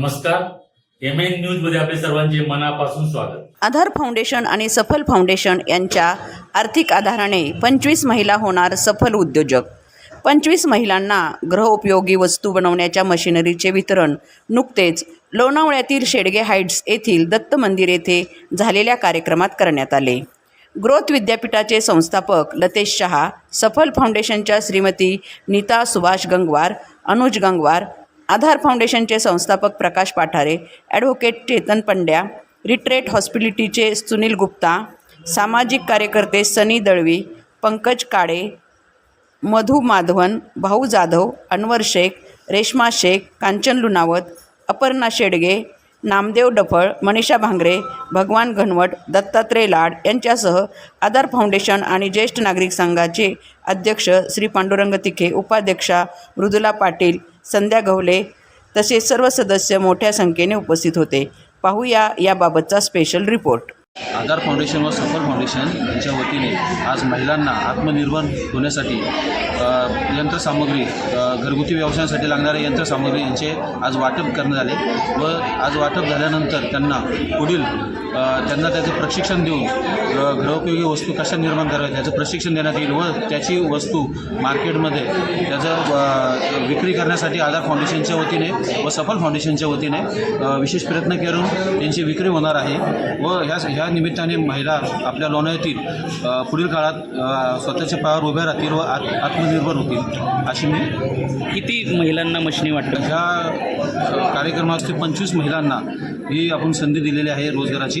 नमस्कार. M N न्यूजमध्ये आपले सर्वांचे मनापासून स्वागत. आधार फाउंडेशन आणि सफल फाउंडेशन यांच्या आर्थिक आधाराने पंचवीस महिला होणार सफल उद्योजक. पंचवीस महिलांना गृहउपयोगी वस्तू बनवण्याच्या मशिनरीचे वितरण नुकतेच लोणावळ्यातील शेडगे हाईट्स येथील दत्त मंदिर येथे झालेल्या कार्यक्रमात करण्यात आले. ग्रोथ विद्यापीठाचे संस्थापक लतेश शहा सफल फाउंडेशनच्या श्रीमती नीता सुभाष गंगवार अनुज गंगवार आधार फाउंडेशनचे संस्थापक प्रकाश पाठारे ॲडव्होकेट चेतन पंड्या रिट्रेट हॉस्पिटलिटीचे सुनील गुप्ता सामाजिक कार्यकर्ते सनी दळवी पंकज काळे मधू माधवन भाऊ जाधव अनवर शेख रेश्मा शेख कांचन लुनावत अपर्णा शेडगे नामदेव डफळ मनीषा भांगरे भगवान घनवट दत्तात्रय लाड यांच्यासह आधार फाउंडेशन आणि ज्येष्ठ नागरिक संघाचे अध्यक्ष श्री पांडुरंग तिखे उपाध्यक्षा मृदुला पाटील संध्या गवले तसेच सर्व सदस्य मोठ्या संख्येने उपस्थित होते. पाहूया याबाबतचा स्पेशल रिपोर्ट आधार फाउंडेशन व सफल फाउंडेशन यांच्या वतीने आज महिलांना आत्मनिर्भर होण्यासाठी यंत्रसामग्री घरगुती व्यवसायासाठी लागणारे यंत्रसामग्री यांचे आज वाटप करण्यात आले व आज वाटप झाल्यानंतर त्यांना पुढील त्यांना त्याचं प्रशिक्षण देऊन गृहोपयोगी वस्तू कशा निर्माण कराव्यात याचं प्रशिक्षण देण्यात येईल व त्याची वस्तू मार्केटमध्ये त्याचं विक्री करण्यासाठी आधार फाउंडेशनच्या वतीने व सफल फाउंडेशनच्या वतीने विशेष प्रयत्न करून त्यांची विक्री होणार आहे व ह्या ह्या निमित्ताने महिला आपल्या लोणावळ्यातील अ, पुढील काळात स्वतःच्या पायावर उभ्या राहतील व आत आत्मनिर्भर होतील अशी मी किती महिलांना मशिनी वाटतं ह्या कार्यक्रमात पंचवीस महिलांना ही आपण संधी दिलेली आहे रोजगाराची.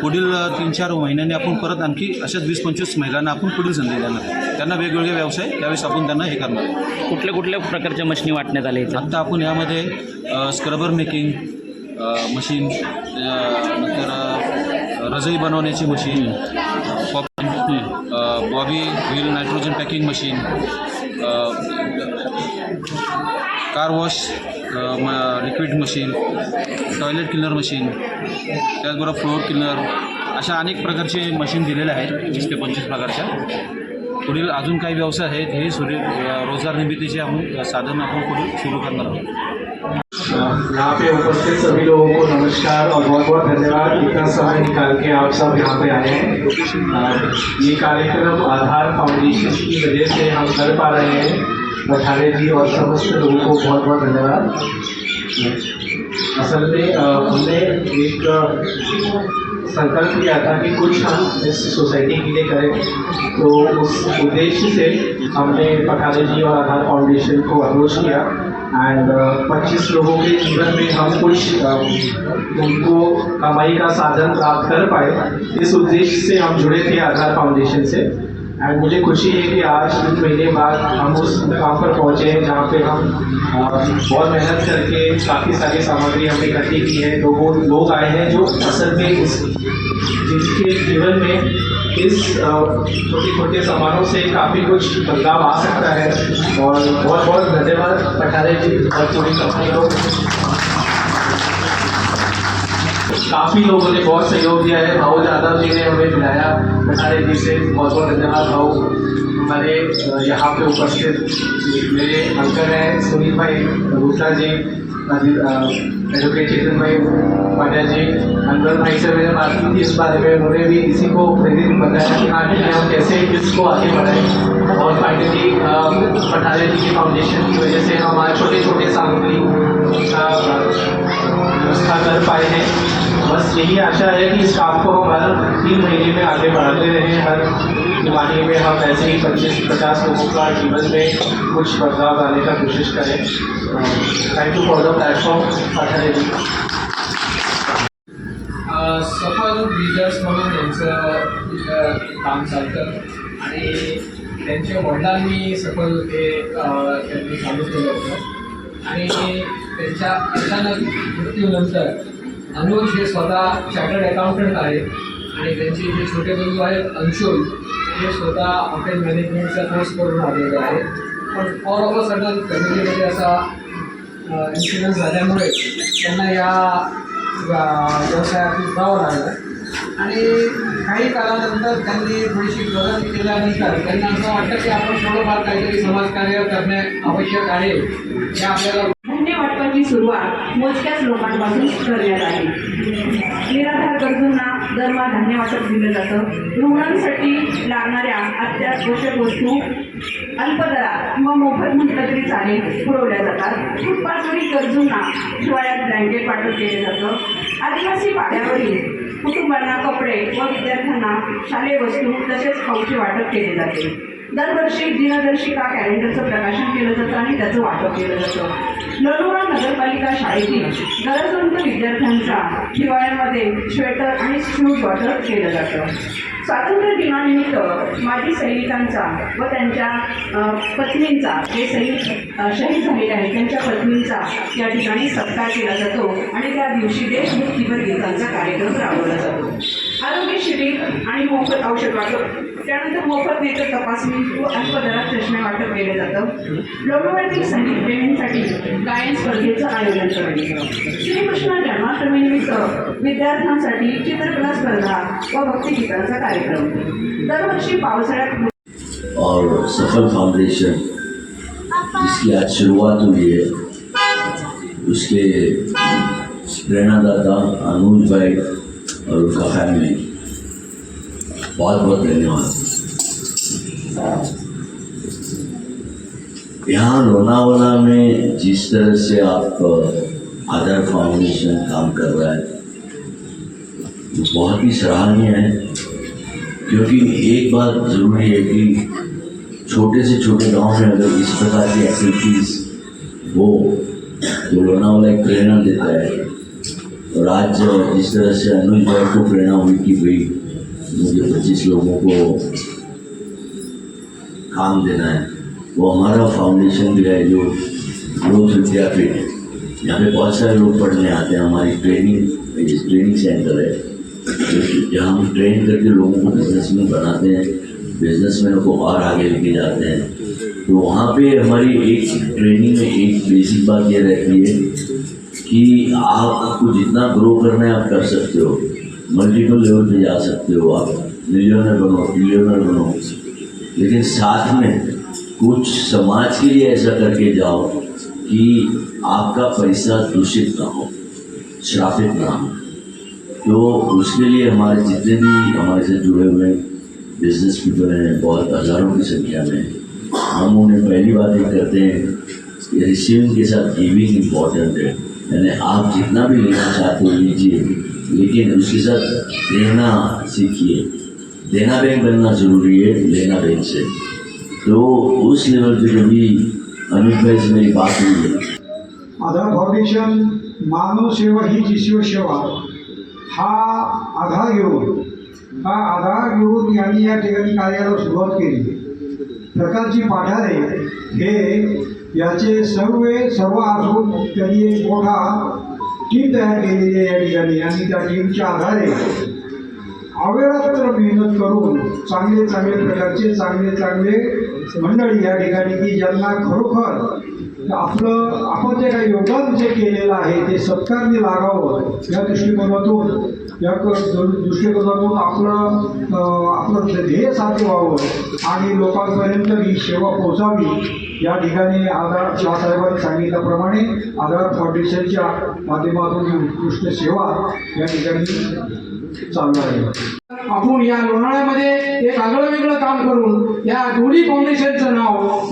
पुढील तीन चार महिन्यांनी आपण परत आणखी अशाच वीस पंचवीस महिलांना आपण पुढील संधी देणार. त्यांना वेगवेगळे व्यवसाय त्यावेळेस आपण त्यांना हे करणार. कुठल्या कुठल्या प्रकारच्या मशिनी वाटण्यात आल्या इथं? आत्ता आपण यामध्ये स्क्रबर मेकिंग मशीन नंतर रजई बनवण्याची machine bobby wheel nitrogen packing machine car wash म liquid machine toilet cleaner machine त्याचबरोबर फ्लोअर क्लिनर अशा अनेक प्रकारचे मशीन दिलेले आहेत वीस ते पंचवीस प्रकारच्या. पुढील अजून काही व्यवसाय आहेत हे सुरू रोजगार निर्मितीचे आपण साधन आपण पुढे सुरू करणार आहोत. यहाँ पे उपस्थित सभी लोगों को नमस्कार और बहुत बहुत धन्यवाद इतना समय निकाल के आप सब यहाँ पे आए हैं। ये कार्यक्रम आधार फाउंडेशन की वजह से हम कर पा रहे हैं। बठाने जी और समस्त लोगों को बहुत बहुत धन्यवाद। असल में हमने एक संकल्प लिया था कि कुछ हम इस सोसाइटी के लिए करें। तो उस उद्देश्य से हमने पठारे जी और आधार फाउंडेशन को अप्रोच किया। एंड uh, पच्चीस लोगों के जीवन में हम कुछ um, उनको कमाई का साधन प्राप्त कर पाए इस उद्देश्य से हम जुड़े थे आधार फाउंडेशन से। एंड मुझे खुशी है कि आज तीन महीने बाद हम उस मुकाम पर पहुँचे हैं जहाँ पे हम बहुत मेहनत करके काफ़ी सारी सामग्री हमने इकट्ठी की है। लोगों लोग आए हैं जो असल में इस, जिनके जीवन में इस छोटे छोटे सामानों से काफ़ी कुछ बदलाव आ सकता है। और बहुत बहुत धन्यवाद पठारे जी और पूरी कंपनी को काफ़ी लोगों ने बहुत सहयोग दिया है। भाऊ यादव जी ने हमें मिलाया पठारे जी से बहुत बहुत धन्यवाद, भाऊ। हमारे यहाँ पे उपस्थित मेरे अंकल हैं, सुनील भाई गुप्ता जी एडवोकेट भाई, पांड्या जी, अनवर भाई से मैंने बात की थी इस बारे में। उन्होंने भी इसी को प्रेरित बताया कि ठीक हम कैसे इसको आगे बढ़ाएँ और फाइनली पठारे जी की फाउंडेशन की वजह से हम आज छोटे छोटे सामग्री व्यवस्था कर पाए हैं। बस यही आशा है कि इस काम को हम हर तीन महीने में आगे बढ़ाते रहें हर तिमाही में हम ऐसे ही पच्चीस पचास लोगों का जीवन में कुछ बदलाव लाने का कोशिश करें। Thank you for the platform Pathare Safal builders म्हणून त्यांचं काम चालतं. आणि त्यांच्या वडिलांनी सफल हे त्यांनी चालू केलं होतं. आणि त्यांच्या अचानक मृत्यूनंतर अनुज हे स्वतः चार्टर्ड अकाउंटंट आहेत आणि त्यांचे जे छोटे बंधू आहेत अंशुल हे स्वतः हॉटेल मॅनेजमेंटचा कोर्स करून आलेले आहेत. पण फॉर ऑफ अ सडन फॅमिलीमध्ये असा इन्सिडन्स झाल्यामुळे त्यांना या व्यवसायात उतरावं लागलं आणि काही काळानंतर त्यांनी थोडीशी प्रगती केल्यानंतर त्यांना असं वाटतं की आपण थोडंफार काहीतरी समाजकार्य करणे आवश्यक आहे. हे आपल्याला धन्य वाटतं की कामाची सुरुवात मोजक्याच लोकांपासून करण्यात आली. निराधार गरजूंना दरमहा धान्य वाटप दिलं जातं. रुग्णांसाठी लागणाऱ्या अत्यावश्यक वस्तू अल्पदरात किंवा मोफत म्हटलं तरी चालेल पुरवल्या जातात. फुटपाथवरील गरजूंना हिवाळ्यात ब्लँकेट वाटप केलं जातं. आदिवासी पाड्यावरील कुटुंबांना कपडे व विद्यार्थ्यांना शालेय वस्तू तसेच खाऊची वाटप केले जाते. दरवर्षी दिनदर्शिका कॅलेंडरचं प्रकाशन केलं जातं आणि त्याचं वाटप केलं जातं. लोणोरा नगरपालिका शाळेतील गरजवंत विद्यार्थ्यांचा हिवाळ्यामध्ये श्वेटर आणि शूज वॉटर केलं जातं. स्वातंत्र्य दिनानिमित्त माजी सैनिकांचा व त्यांच्या पत्नींचा जे सैनिक शहीद झालेले आहेत त्यांच्या पत्नींचा या ठिकाणी सत्कार केला जातो आणि त्या दिवशी देशभक्तीपर गीतांचा कार्यक्रम राबवला जातो. आरोग्य शिबिर आणि मोफत औषध वाटप त्यानंतर मोफत नेत्र तपासणी व अल्पदरात चष्मे वाटप केले जातं. लोकवार्तिक संगीत प्रेमींसाठी गायन स्पर्धेचं आयोजन करण्यात श्रीकृष्ण जन्माष्टमीनिमित्त विद्यार्थ्यांसाठी चित्रकला स्पर्धा व भक्तिगीतांचा कार्यक्रम. दरवर्षी पावसाळ्यात और सफल फाउंडेशन जिसकी आज शुरुआत हुई है उसके प्रेरणादाता अनुज भाई और उनका फैमिली बहुत बहुत धन्यवाद। यहाँ लोनावाला में जिस तरह से आप आधार फाउंडेशन काम कर रहा है, बहुत ही सराहनीय है। क्योंकि एक बात ज़रूरी है कि छोटे से छोटे गाँव में अगर इस प्रकार की एक्टिविटीज़ हो तो लोनावाला एक प्रेरणा देता है। और जिस तरह से अनुज को प्रेरणा हुई कि भाई मुझे पच्चीस लोगों को काम देना है वो हमारा फाउंडेशन भी है जो ग्रोथ विद्यापीठ यहाँ पे बहुत सारे लोग पढ़ने आते हैं हमारी ट्रेनिंग ट्रेनिंग सेंटर है जहाँ हम ट्रेन करके लोगों को बिजनेसमैन बनाते हैं बिजनेसमैनों को और आगे लेके जाते हैं। तो वहाँ पे हमारी एक ट्रेनिंग में एक बेसिक बात ये रहती है कि आपको जितना ग्रो करना है, आप कर सकते हो। मल्टीपल लेवल पे जा सकते हो आप। मिलियनर बनो ट्रिलियनर बनो। लेकिन साथ में कुछ समाज के लिए ऐसा करके जाओ कि आपका पैसा दूषित ना हो श्रापित ना हो। तो उसके लिए हमारे जितने भी हमारे से जुड़े हुए बिज़नेस पीपल हैं, बहुत हज़ारों की संख्या में, हम उन्हें पहली बात ये करते हैं कि रिसीविंग के साथ गिविंग इंपॉर्टेंट है। यानी आप जितना भी लेना चाहते हो लीजिए लेकिन उसके साथ देना सीखिए देना बैंक बनना ज़रूरी है लेना बैंक से तो उस लेवल पे कभी अमित भाई से मेरी बात हुई है आधार फाउंडेशन मानव सेवा ही जीव सेवा हा आधार घेऊन हा आधार घेऊन यांनी या ठिकाणी कार्याला सुरुवात केली प्रकारची पाठारे हे याचे सर्व सर्व असून त्यांनी एक मोठा टीम तयार केलेली आहे या ठिकाणी आणि त्या टीमच्या आधारे अविरत मेहनत करून चांगले चांगले प्रकारचे चांगले चांगले मंडळी या ठिकाणी की ज्यांना खरोखर आपलं आपण जे काही योगदान जे केलेलं आहे ते सत्कारने लागावं या दृष्टिकोनातून या दृष्टिकोनातून आपलं आपलं ध्येय साध्य व्हावं आणि लोकांपर्यंत ही सेवा पोहोचावी या ठिकाणी आधार शाहसाहेबांनी सांगितल्याप्रमाणे आधार फाउंडेशनच्या माध्यमातून ही उत्कृष्ट सेवा या ठिकाणी चालू आहे. आपण या लोणाळ्यामध्ये एक आगळं वेगळं काम करून या दोन्ही फाउंडेशनचं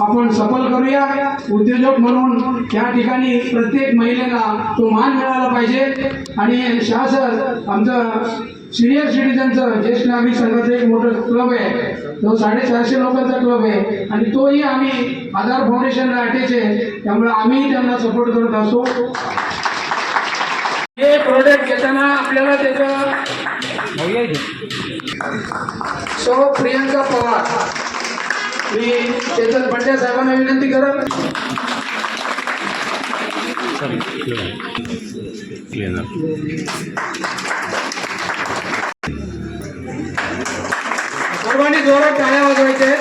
आपण सफल करूया. उद्योजक म्हणून या ठिकाणी प्रत्येक महिलेला तो मान मिळाला पाहिजे. आणि शासर आमचं सिनियर सिटीजनचं ज्येष्ठ नागरिक संघाचं एक मोठं क्लब आहे. तो साडेचारशे लोकांचा क्लब आहे. आणि तोही आम्ही आधार फाउंडेशनला अटॅच. आहे त्यामुळे आम्ही त्यांना सपोर्ट करत असतो. हे प्रोडक्ट घेताना आपल्याला त्याचं सो प्रियंका पवार. मी चेतन पंड्या साहेबांना विनंती करत सर्वांनी जोरात टाळ्या वाजवायचे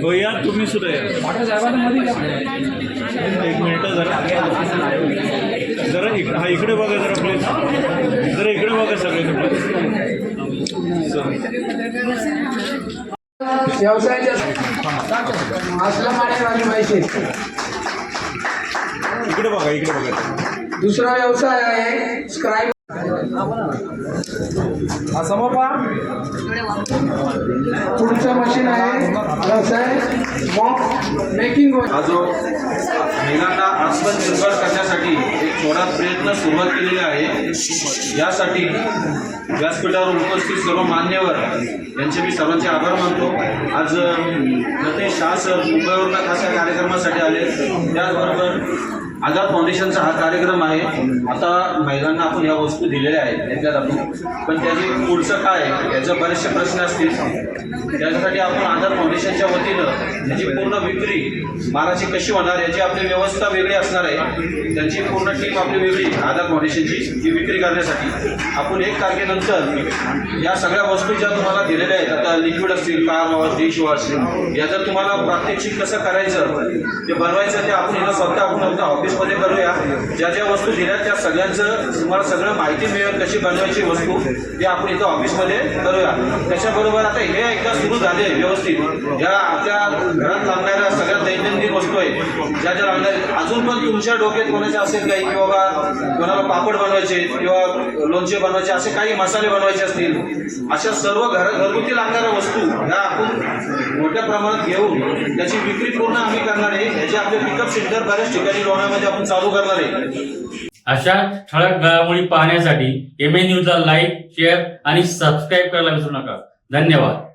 हो या तुम्ही सुद्धा या. एक मिनिट जरा. जरा इक- हा इकडे बघा जरा प्लीज जरा इकडे बघा सगळे व्यवसायाच्या इकडे बघा इकडे बघा. दुसरा व्यवसाय आहे स्क्राईब पुढचं मशीन आहे. व्यवसाय. मेकिंग हा जो महिलांना आत्मनिर्भर करण्यासाठी एक थोडा प्रयत्न सुरुवात केलेला आहे यासाठी व्यासपीठावर उपस्थित सर्व मान्यवर यांचे मी सर्वांचे आभार मानतो. आज नतेश शाह सर मुंबईवरून खास कार्यक्रमासाठी आले. त्याचबरोबर आझाद फाउंडेशनचा हा कार्यक्रम आहे. आता महिलांना आपण या वस्तू दिलेल्या आहेत. घेतल्या जातो पण त्याची पुढचं काय याचे बरेचसे प्रश्न असतील. त्याच्यासाठी आपण आझाद फाउंडेशनच्या वतीनं याची पूर्ण विक्री मालाची कशी होणार याची आपली व्यवस्था वेगळी असणार आहे. त्यांची पूर्ण टीम आपली वेगळी. आझाद फाउंडेशनची जी विक्री करण्यासाठी. आपण एक तारखेनंतर या सगळ्या वस्तू ज्या तुम्हाला दिलेल्या आहेत आता लिक्विड असतील कार वॉश डिश वॉश याचं तुम्हाला प्रात्यक्षिक कसं करायचं ते बनवायचं ते आपण स्वतः आपण आहोत ऑफिसमध्ये करूया. ज्या ज्या वस्तू दिल्या त्या सगळ्यांचं तुम्हाला सगळं माहिती मिळेल कशी बनवायची वस्तू ते आपण इथं ऑफिसमध्ये करूया. त्याच्याबरोबर आता हे एकदा सुरू झाले व्यवस्थित. ह्या आपल्या घरात लागणाऱ्या सगळ्या दैनंदिन वस्तू आहेत. ज्या ज्या लागणाऱ्या अजून पण तुमच्या डोक्यात कोणाचे असेल काही किंवा कोणाला पापड बनवायचे किंवा लोणचे बनवायचे असे काही मसाले बनवायचे असतील. अशा सर्व घर घरगुती लागणाऱ्या वस्तू ह्या आपण मोठ्या प्रमाणात घेऊन त्याची विक्री पूर्ण आम्ही करणार आहे. याचे आपले पिकअप सेंटर बऱ्याच ठिकाणी लोणामध्ये आपण चालू करणार आहे. अशा ठळक घडामोडी पाहण्यासाठी एम ए न्यूजला लाईक शेअर आणि सबस्क्राईब करायला विसरू नका. धन्यवाद.